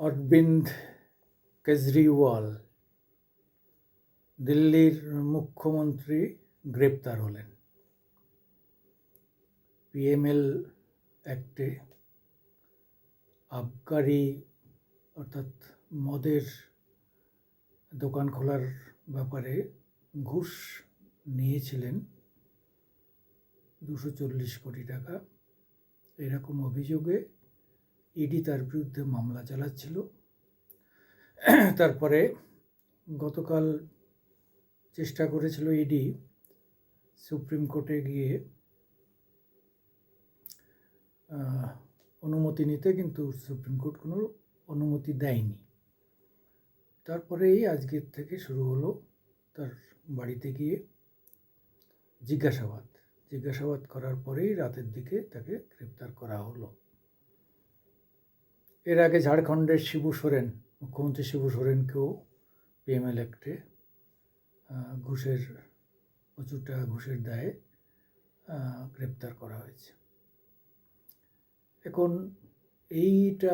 অরবিন্দ কেজরিওয়াল দিল্লির মুখ্যমন্ত্রী গ্রেপ্তার হলেন। পিএমএল অ্যাক্টে আবগারি অর্থাৎ মদের দোকান খোলার ব্যাপারে ঘুষ নিয়েছিলেন দুশো চল্লিশ কোটি টাকা। এরকম অভিযোগে ইডি তার বিরুদ্ধে মামলা চালাচ্ছিল। তারপরে গতকাল চেষ্টা করেছিল ইডি সুপ্রিম কোর্টে গিয়ে অনুমতি নিতে, কিন্তু সুপ্রিম কোর্ট কোনো অনুমতি দেয়নি। তারপরেই আজকের থেকে শুরু হলো তার বাড়িতে গিয়ে জিজ্ঞাসাবাদ। জিজ্ঞাসাবাদ করার পরেই রাতের দিকে তাকে গ্রেপ্তার করা হলো। এর আগে ঝাড়খণ্ডের শিবু সোরেন, মুখ্যমন্ত্রী শিবু সোরেনকেও পিএমএল অ্যাক্টে ঘুষের প্রচুর টাকা ঘুষের দায়ে গ্রেপ্তার করা হয়েছে। এখন এইটা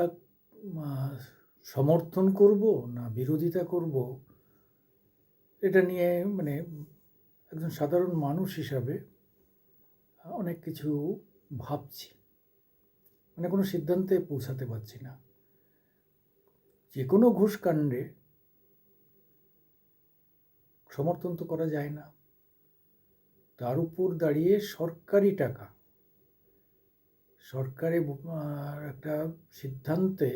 সমর্থন করব না বিরোধিতা করব, এটা নিয়ে মানে একজন সাধারণ মানুষ হিসাবে অনেক কিছু ভাবছি। মানে কোনো সিদ্ধান্তে পৌঁছাতে পারছি না। যে কোনো ঘুষকাণ্ডে সমর্থন তো করা যায় না। তার উপর দাঁড়িয়ে সরকারি টাকা, সরকারি একটা সিদ্ধান্তে,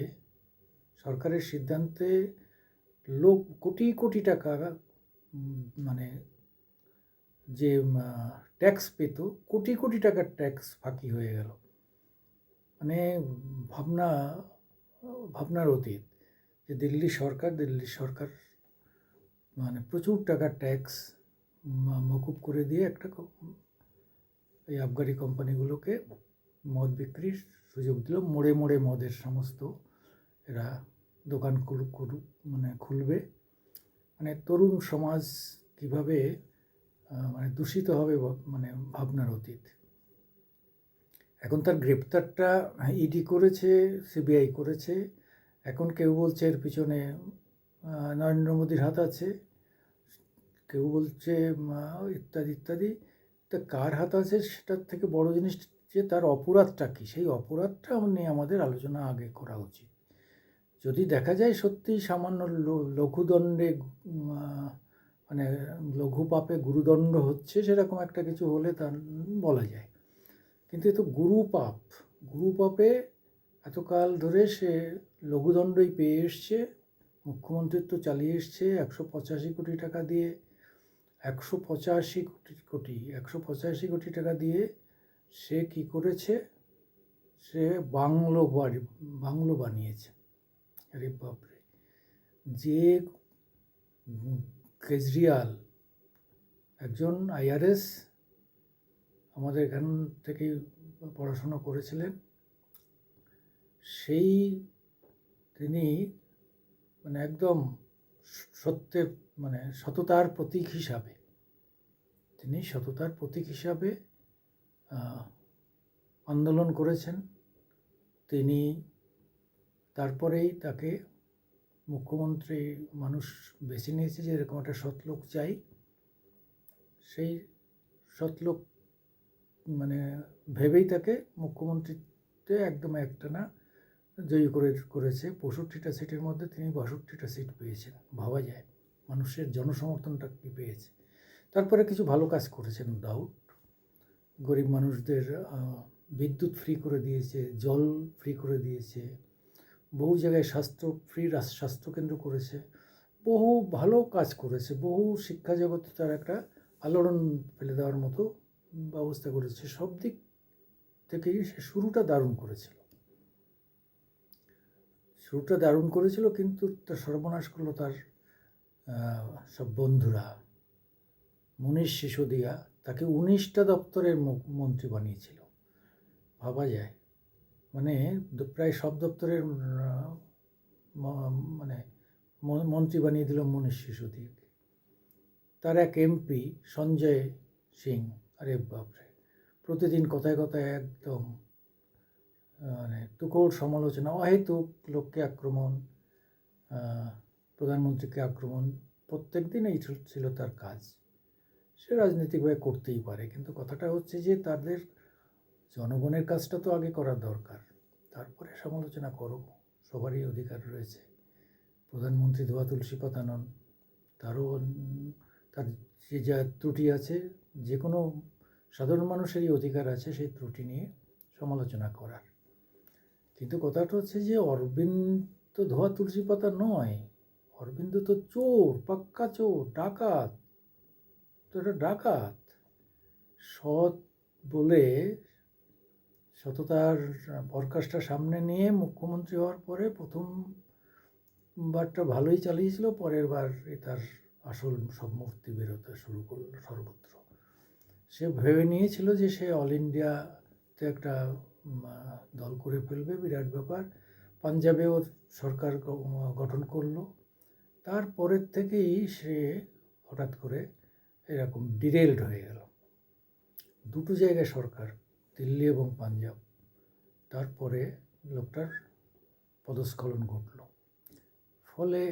সরকারের সিদ্ধান্তে লোক কোটি কোটি টাকা মানে যে ট্যাক্স পেত, কোটি কোটি টাকার ট্যাক্স ফাঁকি হয়ে গেল। মানে ভাবনা, ভাবনার অতীত যে দিল্লি সরকার দিল্লি সরকার মানে প্রচুর টাকার ট্যাক্স মকুব করে দিয়ে একটা এই আবগারি কোম্পানিগুলোকে মদ বিক্রির সুযোগ দিল। মোড়ে মোড়ে মদের সমস্ত এরা দোকান মানে খুলবে। মানে তরুণ সমাজ কীভাবে মানে দূষিত হবে মানে ভাবনার অতীত। এখন তার গ্রেপ্তারটা ইডি করেছে সিবিআই করেছে। এখন কেউ বলছে এর পিছনে নরেন্দ্র মোদীর হাত আছে। কেউ বলছে ইত্যাদি ইত্যাদি। তা কার হাত আছে সেটার থেকে বড় জিনিস যে তার অপরাধটা কী? সেই অপরাধটা নিয়ে আমাদের আলোচনা আগে করা উচিত। যদি দেখা যায় সত্যি সামান্য লঘুদণ্ডে মানে লঘু পাপে গুরুদণ্ড হচ্ছে, সেরকম একটা কিছু হলে তা বলা যায়। কিন্তু এ তো গুরু পাপ। গুরু পাপে এতকাল ধরে সে লঘুদণ্ডই পেয়ে এসছে, মুখ্যমন্ত্রিত্ব চালিয়ে এসছে একশো পঁচাশি কোটি টাকা দিয়ে। একশো পঁচাশি কোটি কোটি, একশো পঁচাশি কোটি টাকা দিয়ে সে কি করেছে? সে বাংলো বাড়ি, বাংলো বানিয়েছে। আরে বাপরে! যে উম কেজরিওয়াল, একজন আইআরএস আমাদের এখান থেকেই পড়াশোনা করেছিলেন। সেই তিনি মানে একদম সত্যের মানে সততার প্রতীক হিসাবে, তিনি সততার প্রতীক হিসাবে আন্দোলন করেছেন। তিনি তারপরেই তাকে মুখ্যমন্ত্রী মানুষ বেছে নিয়েছে যে এরকম একটা সৎলোক চাই। সেই সৎলোক মানে ভেবেই তাকে মুখ্যমন্ত্রীতে একদম একটানা জয়ী করে, করেছে। পঁয়ষট্টিটা সিটের মধ্যে তিনি বাষট্টিটা সিট পেয়েছেন, ভাবা যায়। মানুষের জনসমর্থনটা কি পেয়েছে? তারপরে কিছু ভালো কাজ করেছেন ডাউট গরিব মানুষদের বিদ্যুৎ ফ্রি করে দিয়েছে, জল ফ্রি করে দিয়েছে, বহু জায়গায় স্বাস্থ্য ফ্রি স্বাস্থ্যকেন্দ্র করেছে। বহু ভালো কাজ করেছে, বহু শিক্ষা জগতে তার একটা আলোড়ন ফেলে দেওয়ার মতো ব্যবস্থা করেছে, সব দিক থেকেই সে শুরুটা দারুণ করেছিল। শুরুটা দারুণ করেছিল কিন্তু তার সর্বনাশ করল তার সব বন্ধুরা। মনীষ সিসোদিয়া তাকে উনিশটা দপ্তরের মন্ত্রী বানিয়েছিল। ভাবা যায়। মানে প্রায় সব দপ্তরের মানে মন্ত্রী বানিয়ে দিল মনীষ সিসোদিয়াকে। তার এক এমপি সঞ্জয় সিং আরে বাপরে, প্রতিদিন কথায় কথায় একদম মানে তুকোর সমালোচনা, অহেতুক লোককে আক্রমণ প্রধানমন্ত্রীকে আক্রমণ, প্রত্যেক দিন এই ছিল- তার কাজ। সে রাজনৈতিকভাবে করতেই পারে, কিন্তু কথাটা হচ্ছে যে তাদের জনগণের কাজটা তো আগে করা দরকার, তারপরে সমালোচনা করো, সবারই অধিকার রয়েছে। প্রধানমন্ত্রী ধোয়া তুলসী পাতা নন তারও তার যে যা ত্রুটি আছে যে কোনো সাধারণ মানুষেরই অধিকার আছে সেই ত্রুটি নিয়ে সমালোচনা করার। কিন্তু কথাটা হচ্ছে যে অরবিন্দ তো ধোয়া তুলসী পাতা নয়, অরবিন্দ তো চোর, পাক্কা চোর, ডাকাত। তো এটা ডাকাত। সৎ বলে সততার পরকাশটা সামনে নিয়ে মুখ্যমন্ত্রী হওয়ার পরে প্রথম বারটা ভালোই চালিয়েছিল, পরের বার এ তার আসল সব মূর্তি বেরোতে শুরু করল সর্বত্র। সে ভেবে নিয়েছিল যে সে অল ইন্ডিয়াতে একটা দল করে ফেলবে, বিরাট ব্যাপার। পাঞ্জাবেও সরকার গঠন করল। তারপরের থেকেই সে হঠাৎ করে এরকম ডিরেলড হয়ে গেল। দুটো জায়গায় সরকার, দিল্লি এবং পাঞ্জাব। তারপরে লোকটার পদস্খলন ঘটল। ফলে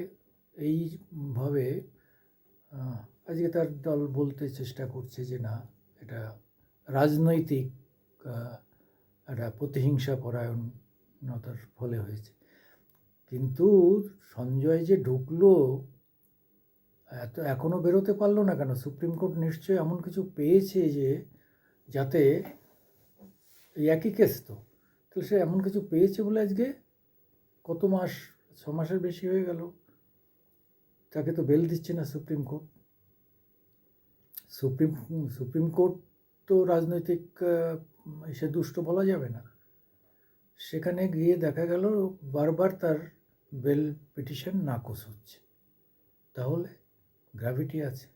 এইভাবে আজকে তার দল বলতে চেষ্টা করছে যে না এটা রাজনৈতিক একটা প্রতিহিংসা পরায়ণতার ফলে হয়েছে। কিন্তু সঞ্জয় যে ঢুকলো, এত এখনও বেরোতে পারল না কেন? সুপ্রিম কোর্ট নিশ্চয়ই এমন কিছু পেয়েছে যে, যাতে একই কেস তো। তাহলে সে এমন কিছু পেয়েছে বলে আজকে কত মাস, ছ মাসের বেশি হয়ে গেল? তাকে তো বেল দিচ্ছে না Supreme Court. Supreme Supreme Court তো রাজনৈতিক সে দুষ্ট বলা যাবে না। সেখানে গিয়ে দেখা গেল বারবার তার বেল পিটিশন নাকচ হচ্ছে। তাহলে গ্র্যাভিটি আছে।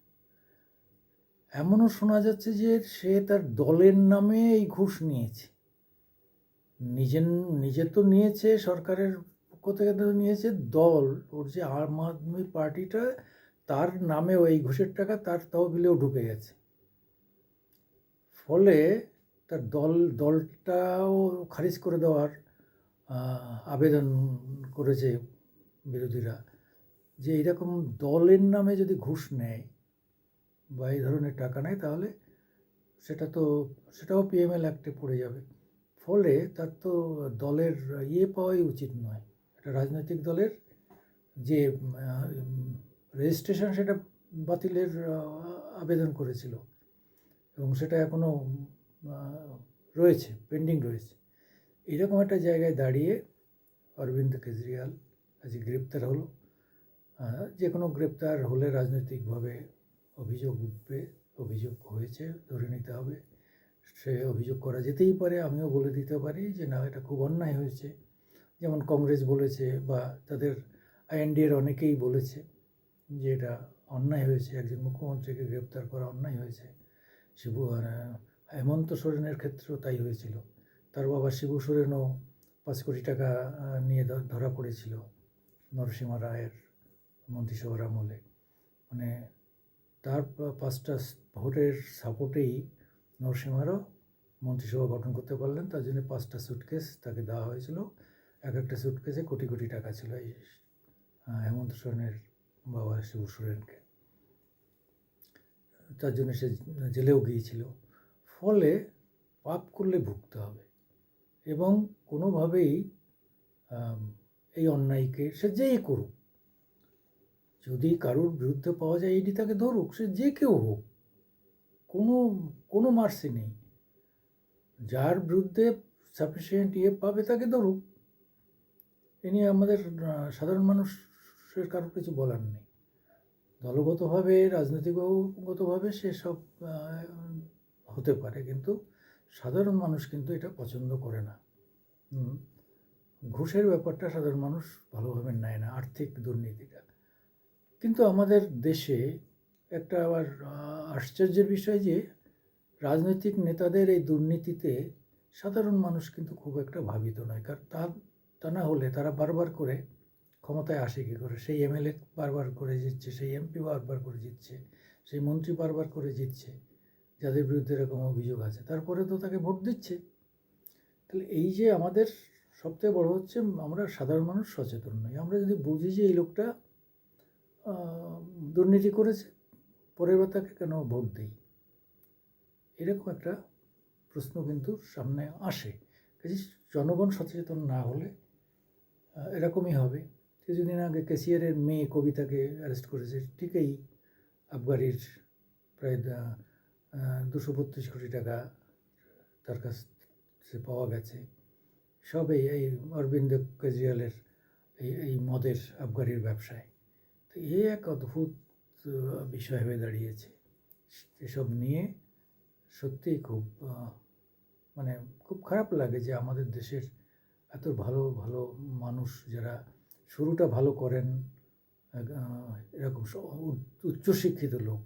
এমনও শোনা যাচ্ছে যে সে তার দলের নামে এই ঘুষ নিয়েছে। নিজের, নিজে তো নিয়েছে সরকারের পক্ষ থেকে তো নিয়েছে দল। ওর যে আম আদমি পার্টিটা তার নামে ওই ঘুষের টাকা তার তহবিলেও ঢুকে গেছে। ফলে তার দল, দলটাও খারিজ করে দেওয়ার আবেদন করেছে বিরোধীরা যে এরকম দলের নামে যদি ঘুষ নেয় বা এই ধরনের টাকা নেয় তাহলে সেটা তো, সেটাও পিএমএল অ্যাক্টে পড়ে যাবে। ফলে তার তো দলের ইয়ে পাওয়াই উচিত নয়। একটা রাজনৈতিক দলের যে রেজিস্ট্রেশন সেটা বাতিলের আবেদন করেছিল। এবং সেটা এখনও রয়েছে, পেন্ডিং রয়েছে। এরকম একটা জায়গায় দাঁড়িয়ে অরবিন্দ কেজরিওয়াল আজ গ্রেপ্তার হলো। যে কোনো গ্রেপ্তার হলে রাজনৈতিকভাবে অভিযোগ উঠবে, অভিযোগ হয়েছে, ধরে নিতে হবে। সে অভিযোগ করা যেতেই পারে, আমিও বলে দিতে পারি যে না, এটা খুব অন্যায় হয়েছে। যেমন কংগ্রেস বলেছে বা তাদের আইএনডিএর অনেকেই বলেছে। যে এটা অন্যায় হয়েছে, একজন মুখ্যমন্ত্রীকে গ্রেপ্তার করা অন্যায় হয়েছে। শিবু হেমন্ত সোরেনের ক্ষেত্রেও তাই হয়েছিল। তার বাবা শিবু সোরেনও পাঁচ কোটি টাকা নিয়ে ধরা পড়েছিল নরসিংহ রায়ের মন্ত্রিসভার আমলে। মানে তার পাঁচটা ভোটের সাপোর্টেই নরসিংহারও মন্ত্রিসভা গঠন করতে পারলেন। তার জন্য পাঁচটা সুটকেস তাকে দেওয়া হয়েছিল। এক একটা সুটকেসে কোটি কোটি টাকা ছিল এই হেমন্ত সোরেনের বাবা শিবু সোরেনকে তার জন্য সে জেলেও গিয়েছিল। ফলে পাপ করলে ভুগতে হবে এবং কোনোভাবেই এই অন্যায়কে সে যেই করুক, যদি কারোর বিরুদ্ধে পাওয়া যায় এটি তাকে ধরুক, সে যে কেউ হোক, কোনো কোনো মার্সি নেই। যার বিরুদ্ধে সাফিসিয়েন্ট ইয়ে পাবে তাকে ধরুক। এ নিয়ে আমাদের সাধারণ সাধারণ মানুষের কারোর কিছু বলার নেই। দলগতভাবে রাজনৈতিকগতভাবে সেসব আহ, হতে পারে কিন্তু সাধারণ মানুষ কিন্তু এটা পছন্দ করে না। ঘুষের ব্যাপারটা সাধারণ মানুষ ভালোভাবে নেয় না আর্থিক দুর্নীতিটা। কিন্তু আমাদের দেশে একটা আবার আশ্চর্যের বিষয় যে রাজনৈতিক নেতাদের এই দুর্নীতিতে সাধারণ মানুষ কিন্তু খুব একটা ভাবিত নয়। কারণ তা তা না হলে তারা বারবার করে ক্ষমতায় আসে কী করে? সেই এমএলএ বারবার করে জিতছে, সেই এমপি বারবার করে জিতছে, সেই মন্ত্রী বারবার করে জিতছে, যাদের বিরুদ্ধে এরকম অভিযোগ আছে। তারপরে তো তাকে ভোট দিচ্ছে। তাহলে এই যে আমাদের সবথেকে বড় হচ্ছে, আমরা সাধারণ মানুষ সচেতন নই। আমরা যদি বুঝি যে এই লোকটা দুর্নীতি করেছে, পরের বার তাকে কেন ভোট দিই? এরকম একটা প্রশ্ন কিন্তু সামনে আসে। কাজে জনগণ সচেতন না হলে এরকমই হবে। কিছুদিন আগে কেসিয়ারের মেয়ে কবিতাকে অ্যারেস্ট করেছে। ঠিকই আবগারির প্রায় দুশো বত্রিশ কোটি টাকা তার কাছ পাওয়া গেছে। সব এই এই অরবিন্দ কেজরিওয়ালের এই এই মদের আবগারির ব্যবসায়। তো এ এক অদ্ভুত বিষয় হয়ে দাঁড়িয়েছে। এসব নিয়ে সত্যিই খুব মানে খুব খারাপ লাগে যে আমাদের দেশের এত ভালো ভালো মানুষ যারা শুরুটা ভালো করেন এরকম উচ্চশিক্ষিত লোক,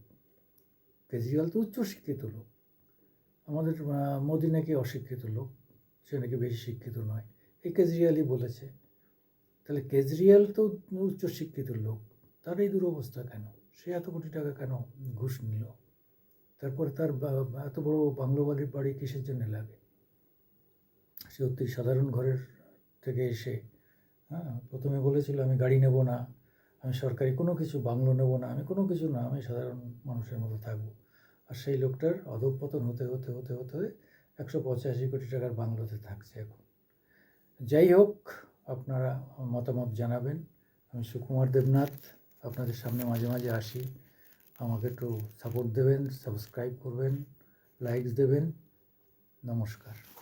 কেজরিওয়াল তো উচ্চশিক্ষিত লোক। আমাদের মোদি নাকি অশিক্ষিত লোক, সে নাকি বেশি শিক্ষিত নয়। এই কেজরিওয়ালই বলেছে। তাহলে কেজরিওয়াল তো উচ্চশিক্ষিত লোক, তার এই দুরবস্থা কেন? সে এত কোটি টাকা কেন ঘুষ নিল? তারপরে তার এত বড় বাংলোবাড়ির বাড়ি কিসের জন্য লাগে? সে অতি সাধারণ ঘরের থেকে এসে হ্যাঁ প্রথমে বলেছিল, আমি গাড়ি নেব না, আমি সরকারি কোনো কিছু বাংলো নেব না, আমি কোনো কিছু না, আমি সাধারণ মানুষের মতো থাকব। আর সেই লোকটার অধঃপতন হতে হতে হতে হতে একশো পঁচাশি কোটি টাকার বাংলোতে থাকছে এখন। যাই হোক, আপনারা মতামত জানাবেন। আমি সুকুমার দেবনাথ, আপনাদের সামনে মাঝে মাঝে আসি। আমাকে একটু সাপোর্ট দেবেন সাবস্ক্রাইব করবেন লাইকস দেবেন। নমস্কার।